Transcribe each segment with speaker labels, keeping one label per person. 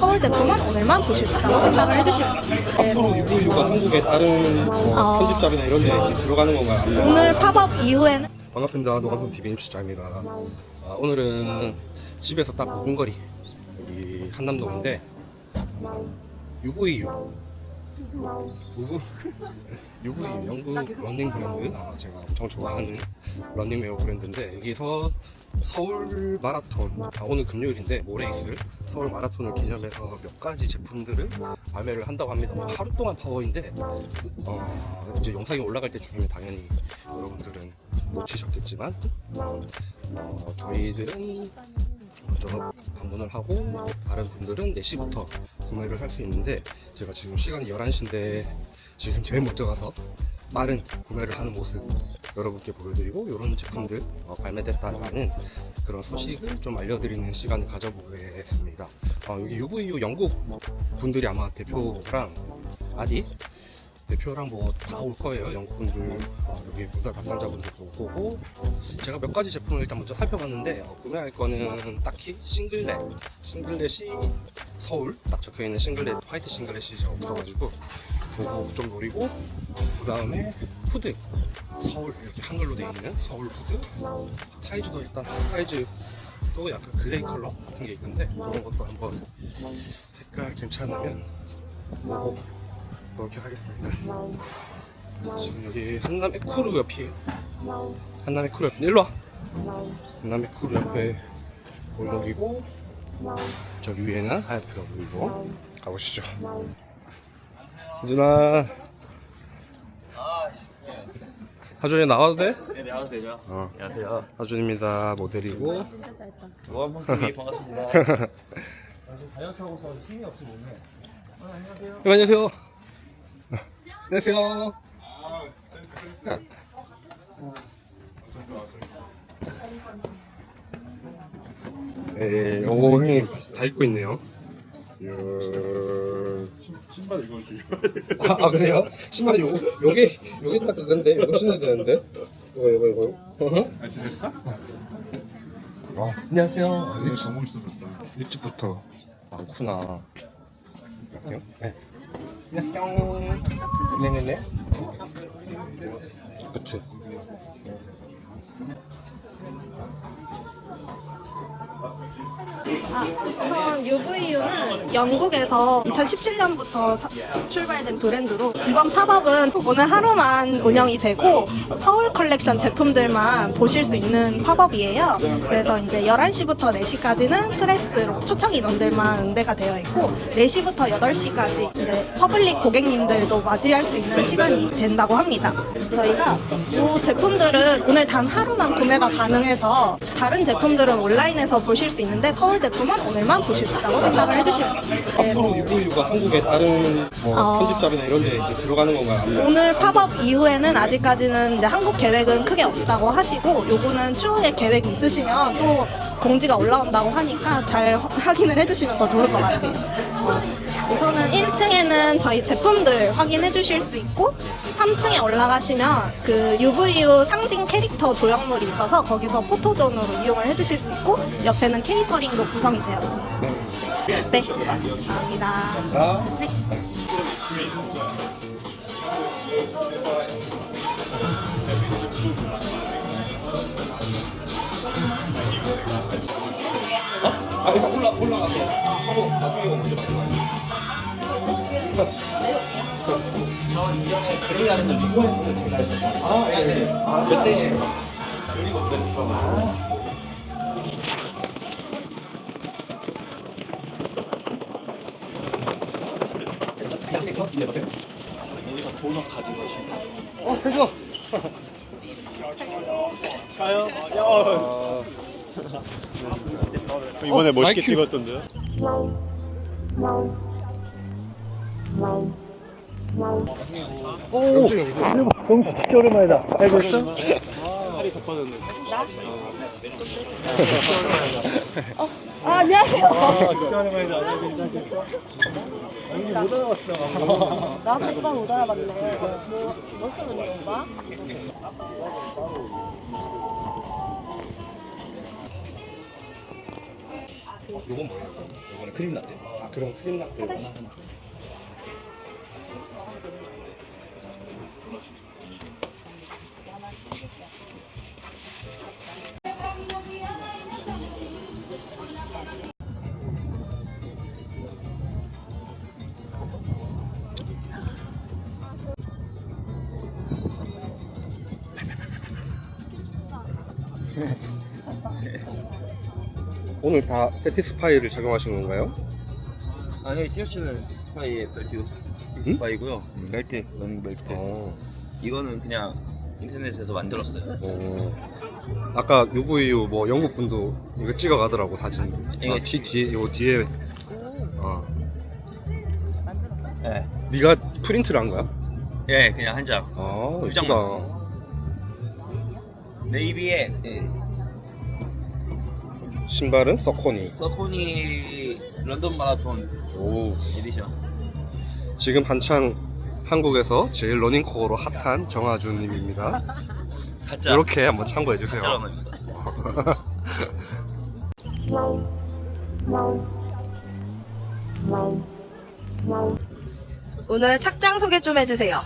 Speaker 1: 서울 제품은 오늘만 보실 수 있다고 생각을 해주시면 돼요. 네,
Speaker 2: 앞으로 UVU가 한국의 다른 뭐
Speaker 1: 어.
Speaker 2: 편집잡이나 이런 데 이제 들어가는 건가요?
Speaker 1: 오늘 팝업 이후에는
Speaker 2: 반갑습니다. 노감성 TV 임실장입니다. 아, 오늘은 집에서 딱 5분 거리 여기 한남동인데 UVU UV UVU 영국 런닝 브랜드 아, 제가 엄청 좋아하는 런닝웨어 브랜드인데 여기서 서울 마라톤 아, 오늘 금요일인데 모레 있을 서울 마라톤을 기념해서 몇 가지 제품들을 발매를 한다고 합니다. 뭐 하루 동안 파워인데 어, 이제 영상이 올라갈 때중이면 당연히 여러분들은 놓치셨겠지만 어, 저희들은 먼저 방문을 하고 다른 분들은 4시부터 구매를 할 수 있는데 제가 지금 시간이 11시인데 지금 제일 먼저 가서 빠른 구매를 하는 모습 여러분께 보여드리고 이런 제품들 어, 발매됐다는 그런 소식을 좀 알려드리는 시간을 가져보겠습니다. 어, 여기 UVU 영국 분들이 아마 대표랑 아디 대표랑 뭐 다 올 거예요. 영국 분들 어, 여기 부사 담당자분들도 올 거고 제가 몇 가지 제품을 일단 먼저 살펴봤는데 어, 구매할 거는 딱히 싱글렛 싱글렛이 서울 딱 적혀 있는 싱글렛 화이트 싱글렛이 없어가지고 그거 좀 노리고 그 다음에 후드 서울 이렇게 한글로 되어 있는 서울 후드 타이즈도 일단 타이즈도 약간 그레이 컬러 같은 게 있는데 그런 것도 한번 색깔 괜찮으면 보고 그렇게 하겠습니다. 지금 여기 한남 에코르 옆이에요. 한남 에코르 옆 일로 와. 한남 에코르 옆에 골목이고 저기 위에는 하얏트가 보이고 가보시죠. 유진아. 하준이 나와도 돼?
Speaker 3: 네, 네, 나와도 되죠.
Speaker 2: 어.
Speaker 3: 안녕하세요.
Speaker 2: 하준입니다. 모델이고.
Speaker 1: 진짜 짧다.
Speaker 3: TV 반갑습니다. 다이어트 하고서 힘이 없어 몸에. 아, 안녕하세요.
Speaker 2: 네, 안녕하세요. 안녕하세요. 네, 오, 형님 다 입고 있네요.
Speaker 4: 신발 이거 지
Speaker 2: 아, 아, 그래요? 신발 요거, 요게, 요게 딱 그건데, 요거 신어야 되는데. 이거, 이거, 이거. 어허.
Speaker 4: 아 지냈어?
Speaker 2: 와, 안녕하세요.
Speaker 4: 이거 정말 있었다.
Speaker 2: 일찍부터 많구나. 갈게요. 네. 안녕하세요. 네네네. 그치.
Speaker 1: 우선 UVU는 영국에서 2017년부터 출발된 브랜드로 이번 팝업은 오늘 하루만 운영이 되고 서울 컬렉션 제품들만 보실 수 있는 팝업이에요. 그래서 이제 11시부터 4시까지는 프레스로 초청 인원들만 응대가 되어 있고 4시부터 8시까지 이제 퍼블릭 고객님들도 맞이할 수 있는 시간이 된다고 합니다. 저희가 이 제품들은 오늘 단 하루만 구매가 가능해서 다른 제품들은 온라인에서 보실 수 있는데 서울 제품은 오늘만 보실 수 있다고 생각을 해주시면. 네,
Speaker 2: 앞으로 UVU가 한국의 다른 뭐
Speaker 1: 어.
Speaker 2: 편집잡이나 이런 데 이제 들어가는 건가요?
Speaker 1: 오늘 팝업 이후에는 아직까지는 이제 한국 계획은 크게 없다고 하시고 요거는 추후에 계획이 있으시면 또 공지가 올라온다고 하니까 잘 확- 확인을 해주시면 더 좋을 것 같아요. 어, 우선은 1층에는 저희 제품들 확인해 주실 수 있고 3층에 올라가시면 그 UVU 상징 캐릭터 조형물이 있어서 거기서 포토존으로 이용을 해 주실 수 있고 옆에는 케이터링도 구성이 되어 있어요. 네, 감사합니다.
Speaker 2: 아,
Speaker 1: 네.
Speaker 2: 아, 일단 올라, 올라가서 하고 나중에 먼저 가져가요.
Speaker 3: 저 이전에 그레이안에서 리고했을 제가 했었어요.
Speaker 2: 아, 예, 예. 아,
Speaker 3: 그때 들리고 그랬었어가지고. 여기서 도넛 가지고 오시면
Speaker 2: 어, 해줘.
Speaker 3: 가요.
Speaker 4: 이번에
Speaker 2: 어,
Speaker 4: 멋있게. 찍었던데요?
Speaker 2: 오,
Speaker 4: 진짜 오랜만이다. 알고 있어?
Speaker 3: 살이 덮어졌는데.
Speaker 5: 아, 안녕하세요.
Speaker 4: 아, 진짜 오랜만이다. 괜찮겠어? 연기 못 알아봤어.
Speaker 5: 나도 오빠 못 알아봤네. 뭐, 뭐 쓰는 건가?
Speaker 2: 요건 뭐예요?
Speaker 3: 이거는 크림 라떼.
Speaker 2: 아 그럼 크림 라떼. 오늘 다 세티스파이를 착용하신 건가요?
Speaker 3: 아니 티셔츠는 스파이의 벨트 스파이고요. 벨트 런 벨트.
Speaker 2: 어.
Speaker 3: 이거는 그냥 인터넷에서 만들었어요.
Speaker 2: 어. 아까 UVU 뭐 영국 분도 이거 찍어 가더라고 사진.
Speaker 3: 이거
Speaker 2: 아, 뒤 뒤에 요 뒤에. 어.
Speaker 3: 예.
Speaker 2: 네가 프린트를 한 거야?
Speaker 3: 예, 그냥 한 장.
Speaker 2: 아,
Speaker 3: 두
Speaker 2: 이쁘다.
Speaker 3: 장만 네이비에 예,
Speaker 2: 신발은 서코니.
Speaker 3: 서코니 런던 마라톤
Speaker 2: 오.
Speaker 3: 에디션.
Speaker 2: 지금 한창 한국에서 제일 러닝코어로 핫한 정아준님입니다.
Speaker 3: 가짜.
Speaker 2: 이렇게 한번 참고해 주세요.
Speaker 3: 가짜.
Speaker 5: 오늘 착장 소개 좀 해주세요.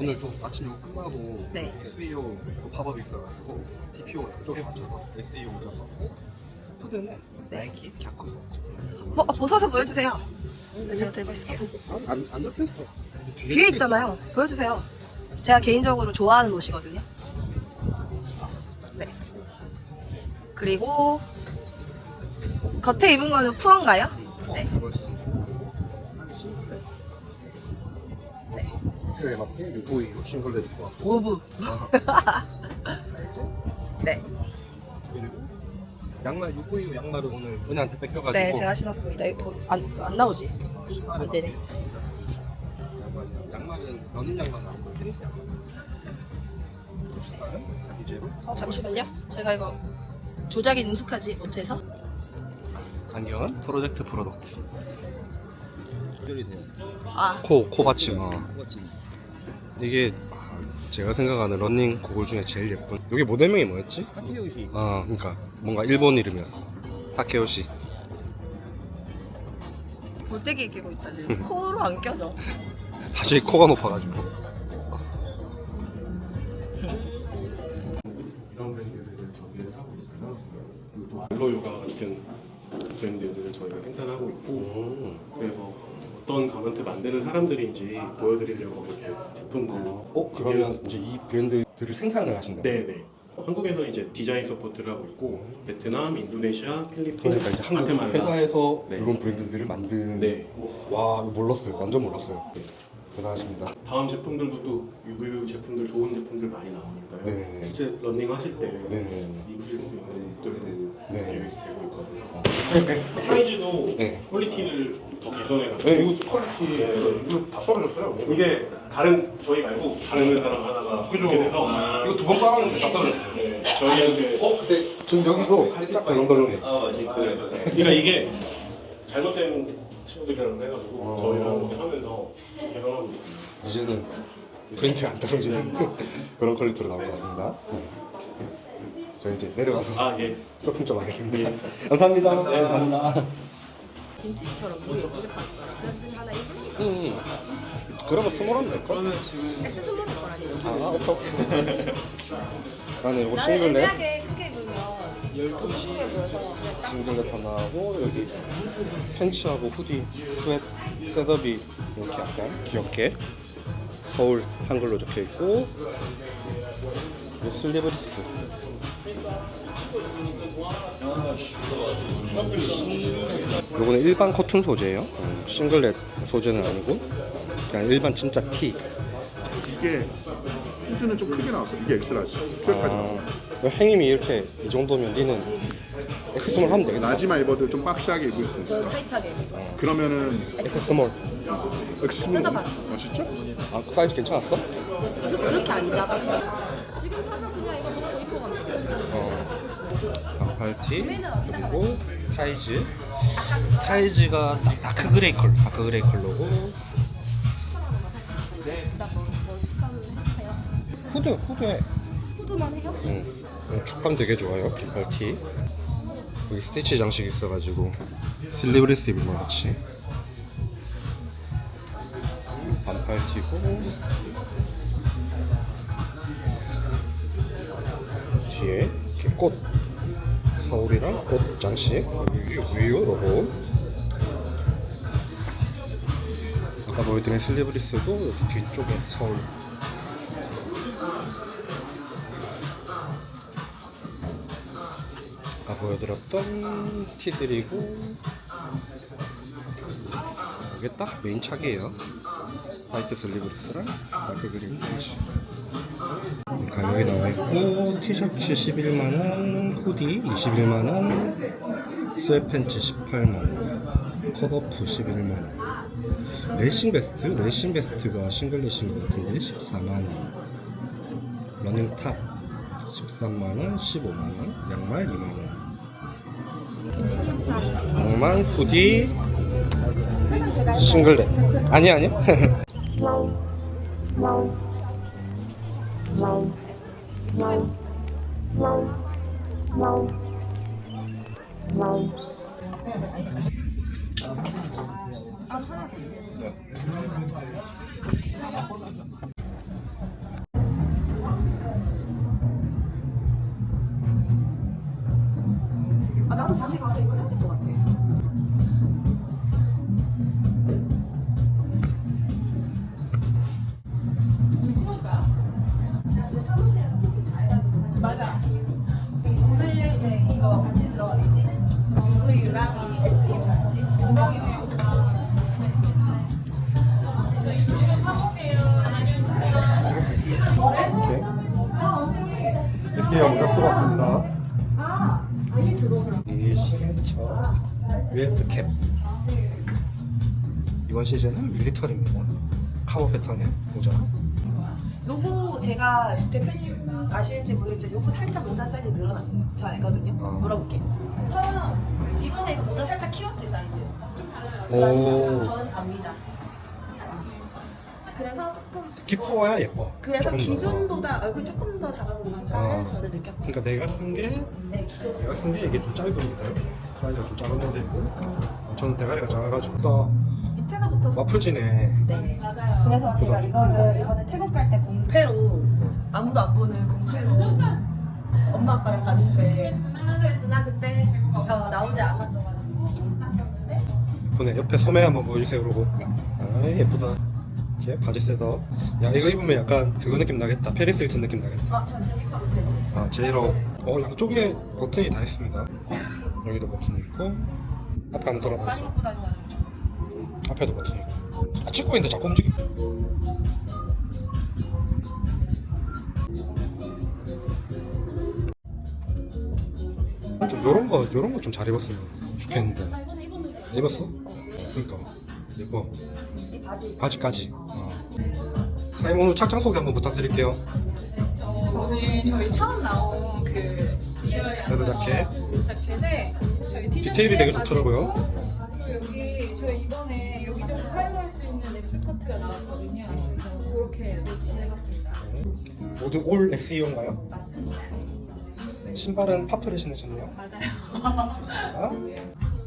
Speaker 2: 오늘 또 아침 이거 끝나고
Speaker 5: 네.
Speaker 2: SEO 또 팝업이 있어가지고 TPO 쪽에 맞춰서 SEO 모자 썼고 푸드는 나이키 갸쿠
Speaker 5: 뭐, 어, 벗어서 보여주세요. 네, 제가 들고 있을게요.
Speaker 2: 안, 안 잡혔어
Speaker 5: 뒤에 있잖아요. 보여주세요. 제가 개인적으로 좋아하는 옷이거든요. 네. 그리고 겉에 입은 거는 푸어인가요? 네.
Speaker 2: 트레에 맞게 유보이 싱글렛 입고 왔고
Speaker 5: 오브. 네.
Speaker 2: 그리고 양말 유보이 양말은 오늘 은혜한테 뺏겨가지고
Speaker 5: 네, 제가 신었습니다. 이거 안, 안 나오지? 안 되네.
Speaker 2: 양말은 러닝 양말은 아니고 테니스 양말 신발은 이제로
Speaker 5: 어, 잠시만요. 제가 이거 조작이 능숙하지 못해서.
Speaker 2: 안경은 프로젝트 프로덕트
Speaker 3: 연결이 돼요.
Speaker 5: 아,
Speaker 2: 코, 코 받침 어.
Speaker 3: 똑같이.
Speaker 2: 이게 아, 제가 생각하는 러닝 고글 중에 제일 예쁜 여기 모델명이 뭐였지?
Speaker 3: 타케요시.
Speaker 2: 아 그러니까 뭔가 일본 이름이었어 타케요시
Speaker 5: 볼때기 끼고 있다 지금. 코로 안 껴져.
Speaker 2: 사실 코가 높아가지고
Speaker 6: 이런 브랜드들을 저기를 하고 있어요. 또 알로 요가 같은 브랜드들을 저희가 생산을 하고 있고 그래서 어떤 가면트 만드는 사람들인지 보여드리려고 이렇게 제품들
Speaker 2: 어? 그러면 이제 이 브랜드들을 생산을 하신다고?
Speaker 6: 네네 한국에서는 이제 디자인 서포트를 하고 있고 베트남, 인도네시아, 필리핀,
Speaker 2: 그러니까 이제 한국
Speaker 6: 과테말라.
Speaker 2: 회사에서
Speaker 6: 네.
Speaker 2: 이런 브랜드들을 만드는
Speaker 6: 네.
Speaker 2: 와 몰랐어요 완전 몰랐어요 대단하십니다
Speaker 6: 다음 제품들도 또 UV 제품들 좋은 제품들 많이 나오니까요.
Speaker 2: 네네네.
Speaker 6: 실제 런닝 하실 때
Speaker 2: 네네네.
Speaker 6: 입으실 수 있는 옷들도
Speaker 2: 네.
Speaker 6: 계획되고 있거든요. 사이즈도
Speaker 2: 네.
Speaker 6: 퀄리티를 더 개선해가지고
Speaker 2: 네 이거 퀄리티 이거 다 떨어졌어요
Speaker 6: 이게 다른 저희 말고 다른 회사랑 하다가 그죠 돼서
Speaker 2: 이거 두 번 빨았는데 다 떨어졌어요
Speaker 6: 네, 저희한테
Speaker 2: 어? 근데 지금 여기도 살짝 덜렁덜렁해
Speaker 3: 아, 맞지.
Speaker 6: 그러니까 이게 잘못된 친구들이랑 해가지고
Speaker 2: 어.
Speaker 6: 저희랑 이제 하면서 개선하고 있습니다.
Speaker 2: 이제는 프린트 안 떨어지는 그런 퀄리티로 나올 것 같습니다 저 이제 내려가서
Speaker 6: 아 예.
Speaker 2: 쇼핑 좀 하겠습니다 감사합니다 네 감사합니다
Speaker 5: 빈티지처럼 너무 예쁘게 봤더라. 그래서 하나 입으니까.
Speaker 2: 음. 그러면 스몰하면 될걸?
Speaker 5: S 스몰일 거라니.
Speaker 2: 아 오케이 오케이 나는 이거
Speaker 5: 나는
Speaker 2: 싱글렛
Speaker 5: 애매하게 크게 입으면 예쁘게 보여서 그냥 딱
Speaker 2: 싱글렛 하나하고 여기 팬츠하고 후디 스웨트 셋업이 이렇게 약간 귀엽게 서울 한글로 적혀 있고 요 슬리브리스. 요거는 일반 커튼 소재예요. 음, 싱글렛 소재는 아니고 그냥 일반 진짜 티.
Speaker 4: 이게 힌트는 좀 크게 나왔어. 이게 엑스라지. 큐까지 나왔어.
Speaker 2: 아, 행임이 이렇게 이 정도면 니는 S 스몰 하면 되겠다
Speaker 4: 나지마 입어도 좀 박시하게 입을 수 있어.
Speaker 5: 타이트하게.
Speaker 4: 그러면은
Speaker 2: S 스몰
Speaker 4: 엑스 스몰.
Speaker 5: 뜯어봤어.
Speaker 4: 아 진짜?
Speaker 2: 아 사이즈 괜찮았어?
Speaker 5: 그래서 그렇게 안 잡아. 지금 사서 그냥 이거 먹고 입고.
Speaker 2: 어. 반팔티
Speaker 5: 맨은 어디다가
Speaker 2: 그리고 타이즈 타이즈가 다- 다크 그레이 컬러 다크 그레이 컬러고
Speaker 5: 해주세요.
Speaker 2: 후드 후드에
Speaker 5: 후드만 해요?
Speaker 2: 응. 응, 축감 되게 좋아요 긴팔 티. 여기 스티치 장식 있어가지고. 슬리브리스 입은 것 같이. 반팔 튀고. 뒤에 이렇게 꽃. 서울이랑 꽃 장식. 여기 위유 로고. 아까 보여드린 슬리브리스도 여기 뒤쪽에 서울 보여드렸던 티들이고 이게 딱 메인 착이에요. 화이트 슬리브리스랑 다크 그린 팬츠 가격이 나와있고 티셔츠 11만원 후디 21만원 스웨팬츠 18만원 컷오프 11만원. 레이싱 베스트? 레이싱 베스트가 싱글 레이싱인 것 같은데 14만원. 러닝탑 13만원 15만원 양말 2만원 양말 후디 싱글렛 아니 아니 시즌은 밀리터리입니다. 카모 패턴의 모자.
Speaker 5: 요거 제가 대표님 아실지 모르겠지만 요거 살짝 모자 사이즈 늘어났어요. 저 알거든요.
Speaker 2: 어.
Speaker 5: 물어볼게요. 서윤 이번에 이거 모자 살짝 키웠지 사이즈?
Speaker 2: 오.
Speaker 5: 저는 압니다. 그래서 조금
Speaker 2: 깊어야 예뻐.
Speaker 5: 그래서
Speaker 2: 조금 더.
Speaker 5: 기존보다 얼굴 조금 더 작아 보이니까
Speaker 2: 어.
Speaker 5: 저는 느꼈죠.
Speaker 2: 그러니까 내가 쓴 게
Speaker 5: 네 기존.
Speaker 2: 내가 쓴 게 이게 좀 짧습니다. 사이즈가 좀 작은 모델이고 어, 저는 대가리가 작아가지고 더
Speaker 5: 밑에서부터
Speaker 2: 와플지네.
Speaker 5: 네 맞아요. 그래서 제가 이거를 이번에 태국 갈 때 공패로 아무도 안 보는 공패로 엄마 아빠랑 가는데 시도했으나 그때 어, 나오지 않았어가지고 샀었는데
Speaker 2: 예쁘네. 옆에 소매 한번 보여주세요, 그러고. 아, 예쁘다. 이렇게 바지 셋업. 야, 이거 입으면 약간 그거 느낌 나겠다. 페리스 힐튼 느낌 나겠다.
Speaker 5: 아, 저 제니퍼 못해지.
Speaker 2: 아, 제이로. 어, 양쪽에 버튼이 다 있습니다. 여기도 버튼 있고. 앞에 한번.
Speaker 5: 먹고 다녀가지고.
Speaker 2: 앞에도 있고. 아, 찍고 있는데 자꾸 움직여. 좀 요런 거, 요런 거 좀 잘 입었으면 좋겠는데.
Speaker 5: 나 이번에 입었는데.
Speaker 2: 입었어? 그러니까. 예뻐.
Speaker 5: 이 바지.
Speaker 2: 바지까지. 어. 사장님 오늘 착장 소개 한번 부탁드릴게요.
Speaker 7: 오늘 저희 처음 나온 그
Speaker 2: 레더 자켓.
Speaker 7: 자켓에 저희 티셔츠
Speaker 2: 디테일이 되게 좋더라고요.
Speaker 7: 여기 저희 이번
Speaker 2: 모두 올 SEO인가요?
Speaker 7: 맞습니다.
Speaker 2: 신발은 파프를 신으셨네요.
Speaker 7: 맞아요.
Speaker 2: 아?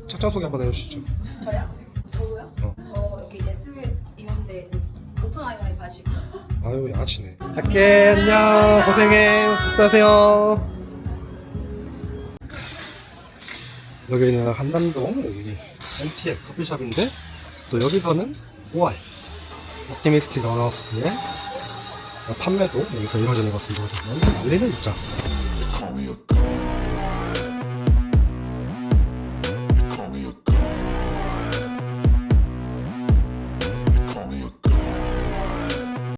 Speaker 2: 착장 소개 한번 해주시죠.
Speaker 5: 저요? 저도요?
Speaker 2: 어.
Speaker 5: 저 여기 네스웰 이건데 오픈 아이와이 바지.
Speaker 2: 아유 양아치네. 갈게 안녕 고생해 수고하세요. 여기는 한남동 여기 MTF 커피숍인데 또 여기서는 5월 옵티미스틱 어너스의 판매도 여기서 이루어지는 것으로 보여요. 난리는 진짜.